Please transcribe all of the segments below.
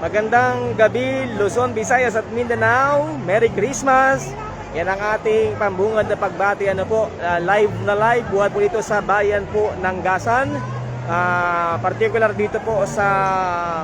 Magandang gabi, Luzon, Visayas at Mindanao. Merry Christmas! Yan ang ating pambungad na pagbati. Ano po, ah, live na live. Buhat po dito sa bayan po ng Gasan. Ah, particular dito po sa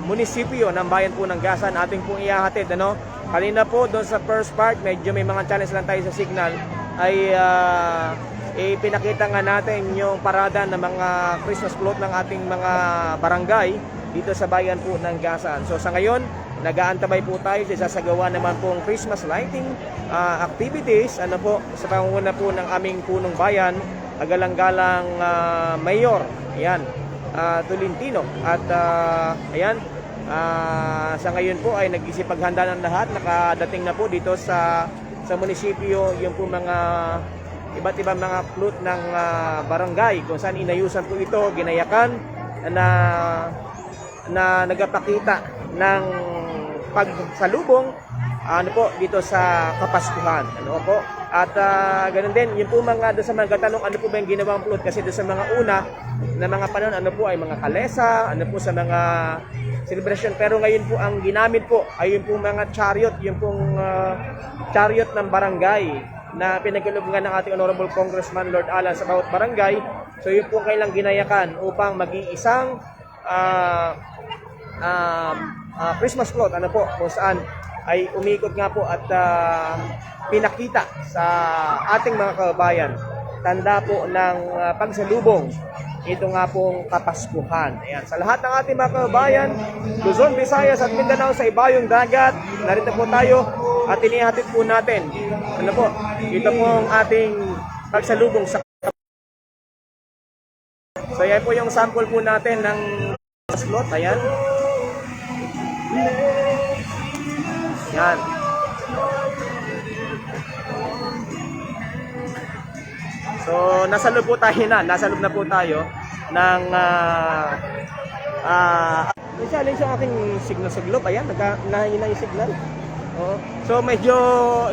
munisipyo ng bayan po ng Gasan. Ating pong ihahatid. Ano? Kanina po doon sa first part, medyo may mga challenge lang tayo sa signal. Ay ah, ipinakita nga natin yung parada ng mga Christmas float ng ating mga barangay dito sa bayan po ng Gasan. So sa ngayon, nag-aantabay po tayo sa sasagawa naman pong Christmas lighting ah, activities ano po sa pangunguna po ng aming punong bayan, agalang-galang ah, mayor. Ayan, ah, Tolentino at ah, ayan ah, sa ngayon po ay nag-isipaghanda ng lahat. Nakadating na po dito sa sa munisipyo yung po mga iba't ibang mga flute ng ah, barangay kung saan inayusan po ito, ginayakan na na nagapakita ng pagsalubong ano po dito sa Kapaskuhan. Ano po? At ah, ganun din yung po mga doon sa mga tanong ano po ba yung ginawang plot? Kasi doon sa mga una na mga panahon ano po ay mga kalesa ano po sa mga celebration. Pero ngayon po ang ginamit po ay yung po mga chariot yung pong ah, chariot ng barangay na pinagkalubungan ng ating Honorable Congressman Lord Alan sa bawat barangay. So yun po kailang ginayakan upang maging isang ah, um, ah, Christmas float ano po kung saan ay umikot nga po at ah, pinakita sa ating mga kababayan tanda po ng ah, pagsalubong ito nga pong Kapaskuhan. Ayan. Sa lahat ng ating mga kababayan, Luzon, Visayas at Mindanao sa ibayong dagat, narito po tayo at inihatid po natin. Ano po? Ito pong ating pagsalubong sa So yan po yung sample po natin ng slot. Ayan. Yan. So, nasa loob po tayo na. Nasa loob na po tayo ng ah ah uh, yung aking signal sa globe. Ayan, nagka, nahihina yung signal. Oo. So, medyo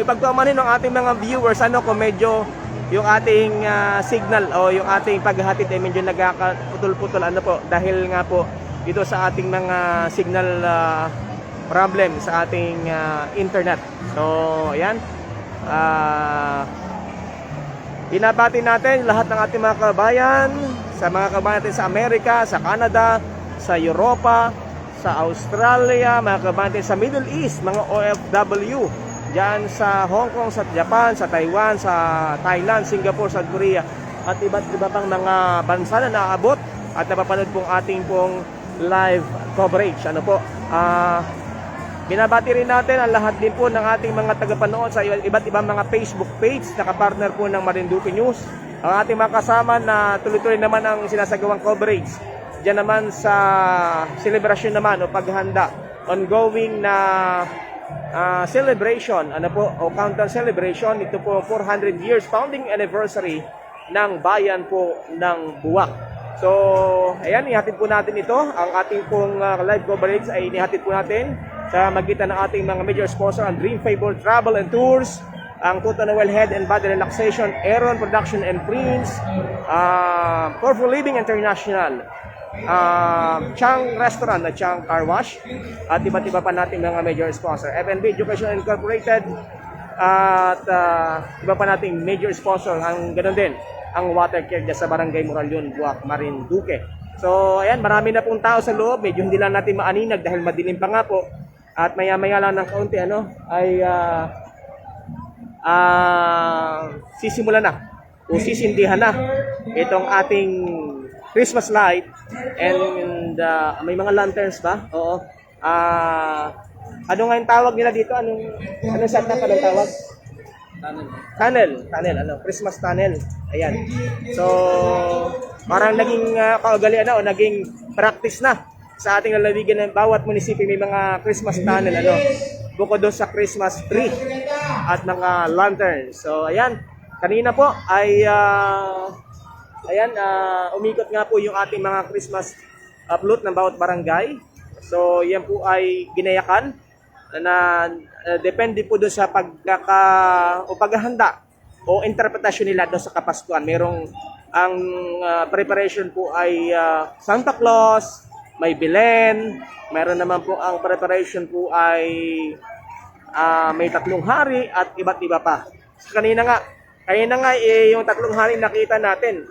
ipagpamanin ng ating mga viewers ano kung medyo yung ating ah, signal o yung ating paghahatid ay medyo nagkakaputol-putol ano po dahil nga po dito sa ating mga signal ah, problem sa ating ah, internet. So, ayan. Ah Binabati natin lahat ng ating mga kabayan, sa mga kabayan natin sa Amerika, sa Canada, sa Europa, sa Australia, mga kabayan natin sa Middle East, mga OFW, dyan sa Hong Kong, sa Japan, sa Taiwan, sa Thailand, Singapore, South Korea, at iba't iba pang mga bansa na naabot at napapanood pong ating pong live coverage. Ano po? Ah... Binabati rin natin ang lahat din po ng ating mga tagapanood sa iba't ibang mga Facebook page na kapartner po ng Marinduque News. Ang ating mga kasama na tuloy-tuloy naman ang sinasagawang coverage. Diyan naman sa celebration naman o paghanda. Ongoing na ah, celebration, ano po, o countdown celebration. Ito po 400 years founding anniversary ng bayan po ng Buwak. So, ayan, ihatid po natin ito. Ang ating pong ah, live coverage ay inihatid po natin sa magitan ng ating mga major sponsor ang Dream Favor Travel and Tours, ang Total Noel Head and Body Relaxation, Aaron Production and Prints, uh, Powerful Living International, uh, Chang Restaurant at Chang Car Wash, at iba't iba pa nating mga major sponsor. FNB Education Incorporated, at uh, iba pa nating major sponsor, ang ganun din, ang water care dyan sa Barangay Moralion, Buwak, Marinduque. So, ayan, marami na pong tao sa loob. Medyo hindi lang natin maaninag dahil madilim pa nga po. At maya-maya lang ng kaunti, ano, ay ah ah, sisimula na o sisindihan na itong ating Christmas light and ah, may mga lanterns ba? Oo. Ah, ano nga yung tawag nila dito? Anong anong setup anong tawag? Tunnel, tunnel, ano, Christmas tunnel. Ayan. So, parang naging uh, kaugalian na o naging practice na sa ating lalawigan ng bawat munisipyo may mga Christmas tunnel, ano, bukod doon sa Christmas tree at mga lanterns. So, ayan. Kanina po ay, ah, ayan, ah, umikot nga po yung ating mga Christmas upload ng bawat barangay. So, yan po ay ginayakan na uh, depende po doon sa pagkaka o paghahanda o interpretasyon nila doon sa Kapaskuhan. Merong ang uh, preparation po ay uh, Santa Claus, may bilen, meron naman po ang preparation po ay ah, may tatlong hari at iba't iba pa. So, kanina nga, kanina nga eh, yung tatlong hari nakita natin,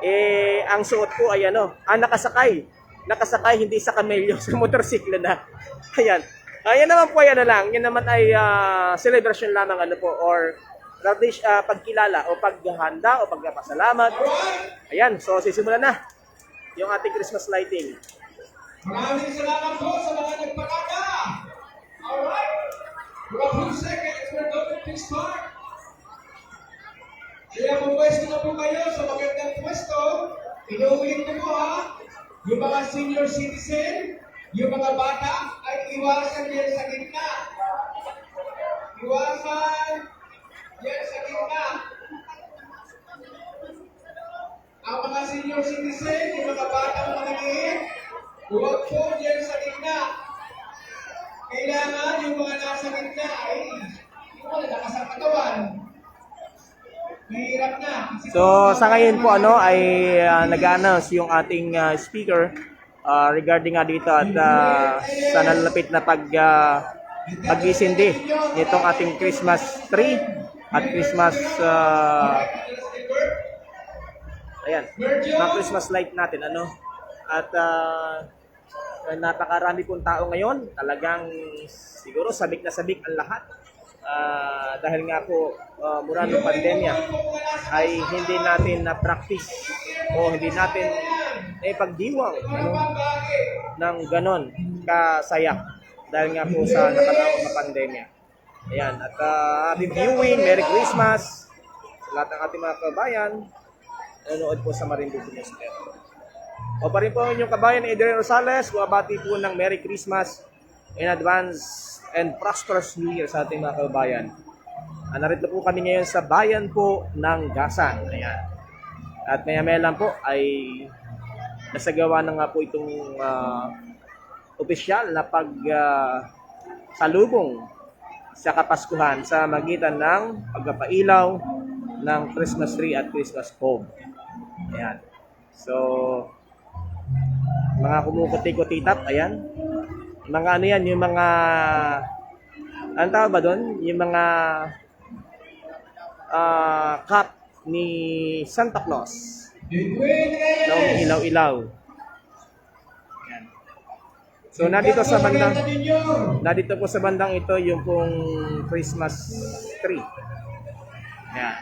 eh, ang suot po ay ano, ah, nakasakay. Nakasakay hindi sa kamelyo, sa motorsiklo na. Ayan. Ayan naman po, yan na lang. Yan naman ay ah, celebration lamang ano po, or tradish, ah, pagkilala o paghahanda o pagpapasalamat. Ayan, so sisimulan na yung ating Christmas lighting. Maraming salamat po sa mga nagpakada. Alright. For a few seconds, we're going to start. Kaya kung pwesto na po kayo sa magandang pwesto, inuulit ko po ha, yung mga senior citizen, yung mga bata, ay iwasan yan sa gitna. Iwasan yan sa gitna. Ang mga senior citizen, yung mga batang maningin, huwag po dyan sa gitna. Kailangan yung mga nasa gitna ay yung mga lakas ang katawan. So sa ngayon po ano ay uh, nag-announce yung ating ah, speaker ah, regarding nga dito at ah, sa nalalapit na pag uh, pagisindi nitong ating Christmas tree at Christmas ah, ayan, mga Christmas light natin ano. At ah, napakarami pong tao ngayon, talagang siguro sabik na sabik ang lahat. Ah, dahil nga po ah, mula ng pandemya ay hindi natin na practice o hindi natin na ipagdiwang ano, ng ganon kasaya dahil nga po sa nakataong na pandemya. Ayan, at uh, happy viewing, Merry Christmas sa lahat ng ating mga kabayan nanonood po sa Marinduque News Network. O pa rin po ang inyong kabayan Adrian Rosales, bumabati po ng Merry Christmas in advance and prosperous New Year sa ating mga kabayan. Ah, narito po kami ngayon sa bayan po ng Gasan. Ayan. At maya maya lang po ay nasagawa na nga po itong ah, opisyal na pag salubong sa Kapaskuhan sa magitan ng pagpapailaw ng Christmas tree at Christmas bulb. Ayan. So, mga kumukuti-kutitap, ayan. Mga ano yan, yung mga, ano tawag ba doon? Yung mga ah cup ni Santa Claus na umiilaw-ilaw. So, nandito sa bandang, nandito po sa bandang ito yung pong Christmas tree. Ayan.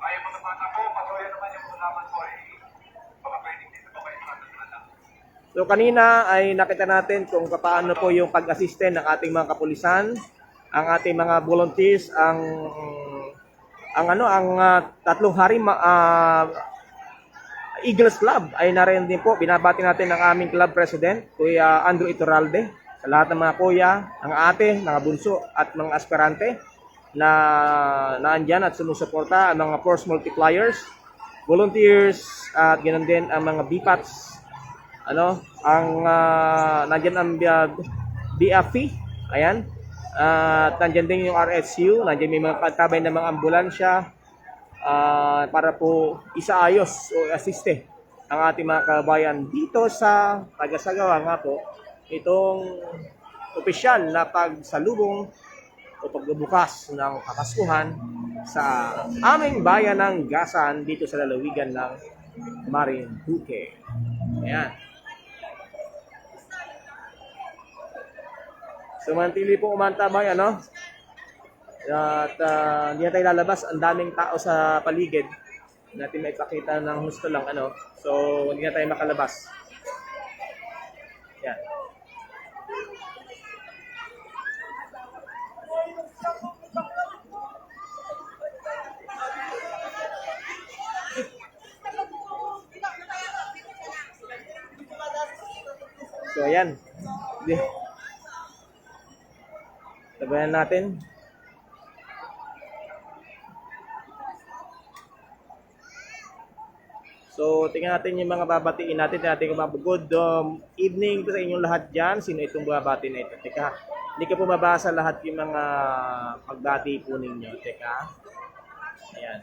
Ay, mga bata po, patuloy naman yungulaman po ay baka pwedeng dito po kayo nakatulala. So kanina ay nakita natin kung paano po yung pag-assiste ng ating mga kapulisan, ang ating mga volunteers, ang ang ano, ang ah, tatlong hari ah, Eagles Club ay narin din po. Binabati natin ang aming club president, Kuya Andrew Iturralde, sa lahat ng mga kuya, ang ate, mga bunso at mga aspirante na naandyan at sumusuporta, ang mga force multipliers, volunteers, at ganoon din ang mga BPATs, ano, ang uh, nandiyan ang uh, BFP, ayan. At nandiyan din yung RSU, nandiyan may mga katabay ng mga ambulansya ah, para po isaayos o asiste ang ating mga kabayan dito sa tagasagawa nga po itong opisyal na pagsalubong o pagbubukas ng kapaskuhan sa aming bayan ng Gasan dito sa lalawigan ng Marinduque. Ayan. So manatili po umantabay ano? At ah, hindi na tayo lalabas, ang daming tao sa paligid. Natin maipakita ng gusto lang ano. So hindi na tayo makalabas. Yan. So ayan. Sabayan natin. So, tingnan natin yung mga babatiin natin. Tingnan natin kung mga good um, evening po sa inyong lahat dyan. Sino itong babati na ito? Teka, hindi ko po mabasa lahat yung mga pagbati po ninyo. Teka. Ayan.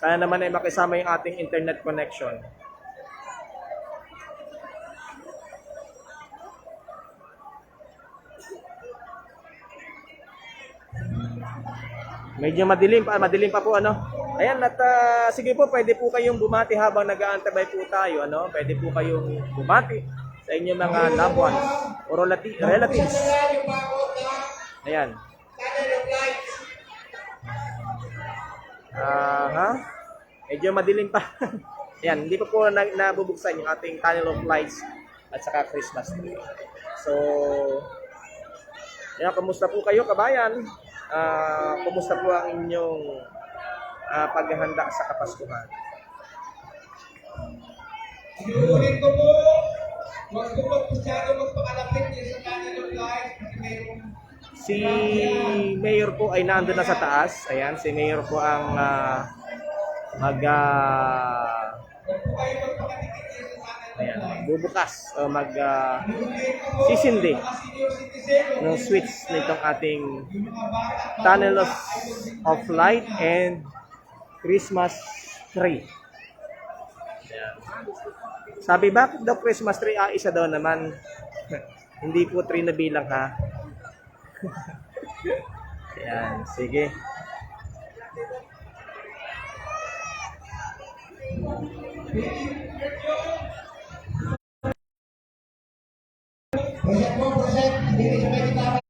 Sana naman ay makisama yung ating internet connection. Medyo madilim pa, madilim pa po ano. Ayan, at ah, sige po, pwede po kayong bumati habang nag-aantabay po tayo, ano? Pwede po kayong bumati sa inyong mga loved ones o relati- relatives. Ayan. Ah, ha? Medyo madilim pa. Ayan, hindi pa po na, nabubuksan yung ating tunnel of lights at saka Christmas tree. So, ayan, kumusta po kayo kabayan? Ah, kumusta po ang inyong ah, paghahanda sa Kapaskuhan? Inuulit ko po, huwag ko po masyado magpakalapit niya sa of light kasi mayroong Si Mayor po ay nandun na sa taas. Ayan, si Mayor po ang ah, mag ah, ayan, light. bubukas o mag ah, ko po, Sisindi. ng switch nitong ating tunnel of, mag- of light and Christmas tree. Ayan. Sabi, bakit daw Christmas tree? Ah, isa daw naman. Hindi po tree na bilang ha. Ayan, sige. Project mo, project. Hindi siya may.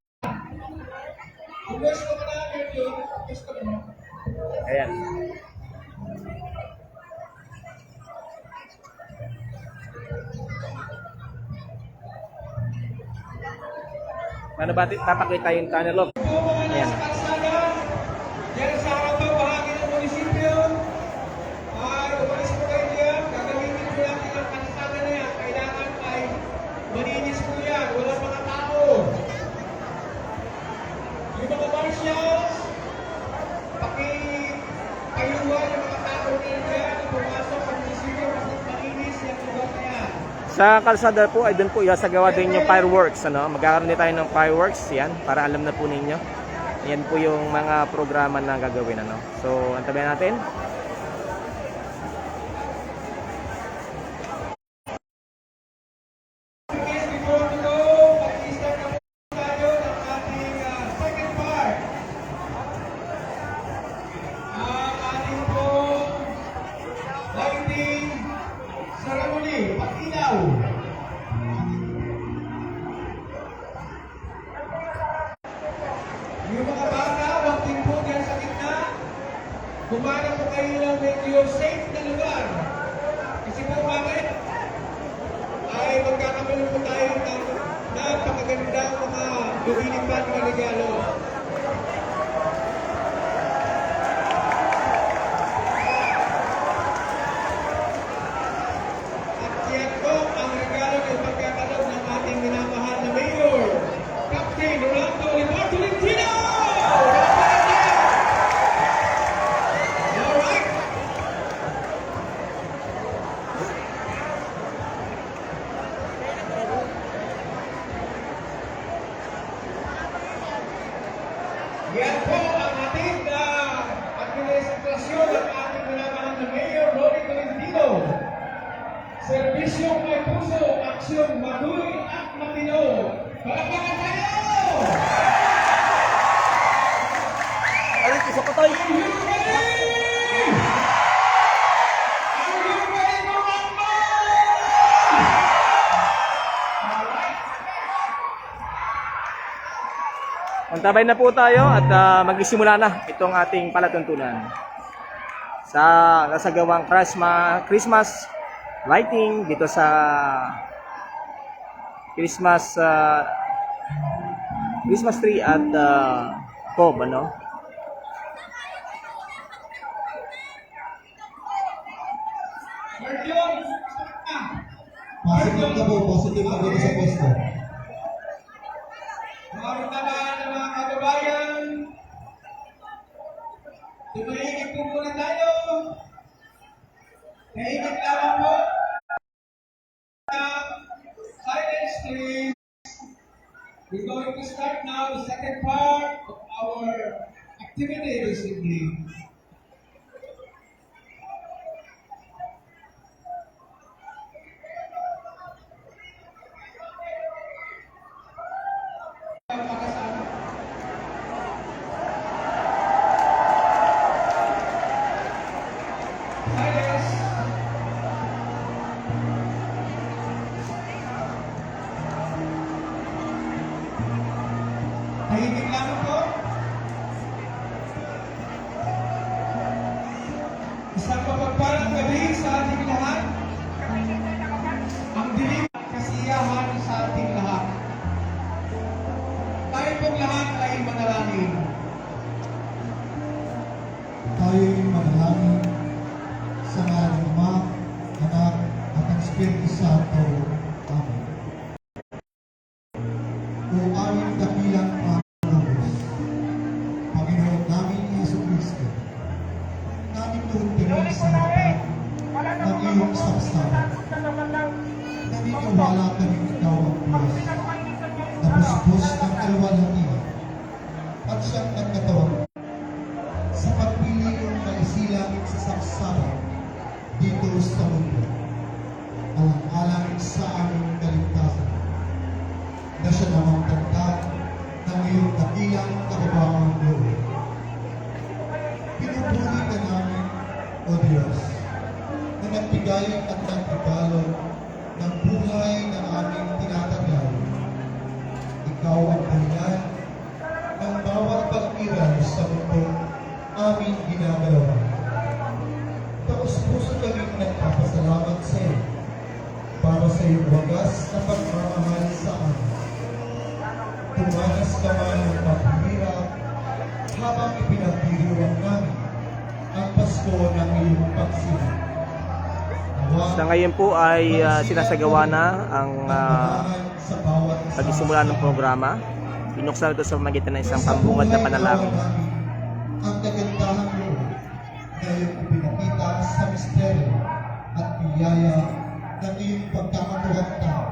Kung gusto mo na yun, gusto mo. Ayan. Paano ba papakita yung tunnel mga Ayan. nasa kalsada, dyan sa harapan bahagi ng munisipyo, ay umalis po kayo diyan, gagamitin po natin ang kalsada na yan. Kailangan ay malinis po yan, wala mga tao. Yung mga marshals, paki payuhan yung mga tao din yan, pumasok sa munisipyo kasi malinis yung lugar na yan. Sa kalsada po ay doon po isasagawa din yung fireworks ano. Magkakaroon din tayo ng fireworks yan para alam na po ninyo. Yan po yung mga programa na gagawin ano. So, antabayan natin. Serbisyong may puso, aksyong maguloy at matino. Palakpakan tayo! Ay, isa pa tayo. Antabay na po tayo at ah, magsisimula na itong ating palatuntunan. Sa nasagawang Christmas, Christmas lighting dito sa Christmas ah, Christmas tree at uh, Cobb, ano? Marjon, Positive na po, positive na dito sa pwesto. Ikaw ang dahilan ng bawat pag-iral sa mundo aming ginagawa. Tapos puso kami nagpapasalamat sa iyo para sa iyong wagas na pagmamahal sa amin. Tumanas ka man ng paghihirap habang ipinagdiriwang namin ang Pasko ng iyong pagsilang. Sa ngayon po ay ah, sinasagawa na ang isa pagsisimula ng programa. Binuksan ito sa magitan ng isang pambungad na panalangin. Ang kagandahan mo na iyong ipinakita sa misteryo at biyaya ng iyong pagkakatuwang tao.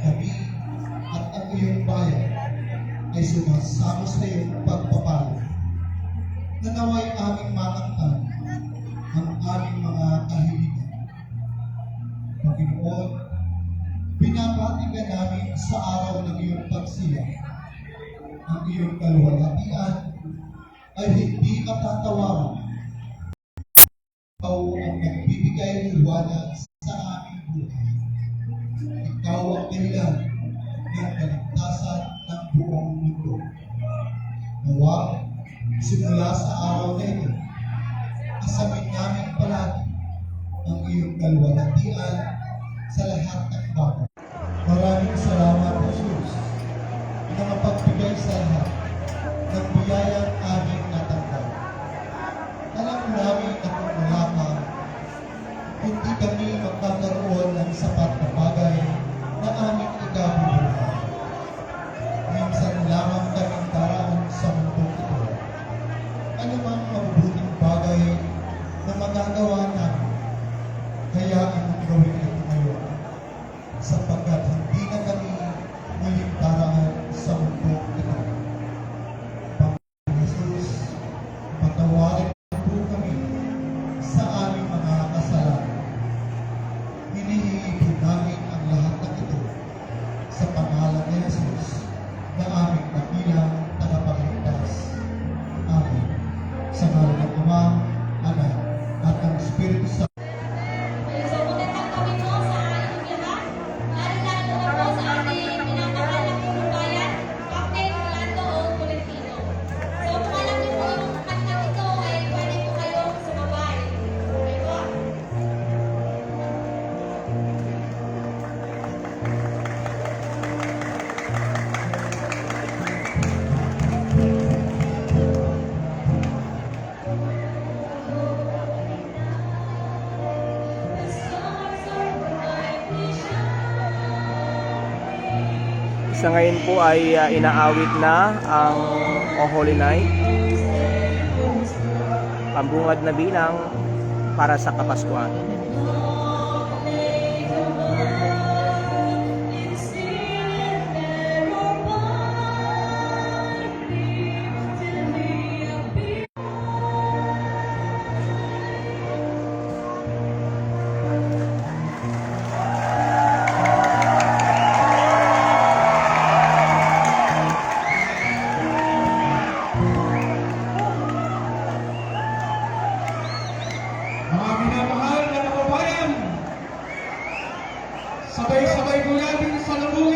Kami at ang iyong bayan ay sumasama sa iyong ang iyong kaluwalhatian ay hindi matatawaran. Ikaw ang nagbibigay liwanag sa aming buhay. Ikaw ang dahilan ng kaligtasan ng buong mundo. Nawa, simula sa araw na ito, asamin namin palagi ang iyong kaluwalhatian sa lahat ng bagay. Sa ngayon po ay ah, inaawit na ang O Holy Night. Pambungad na bilang para sa Kapaskuhan. mulher, de no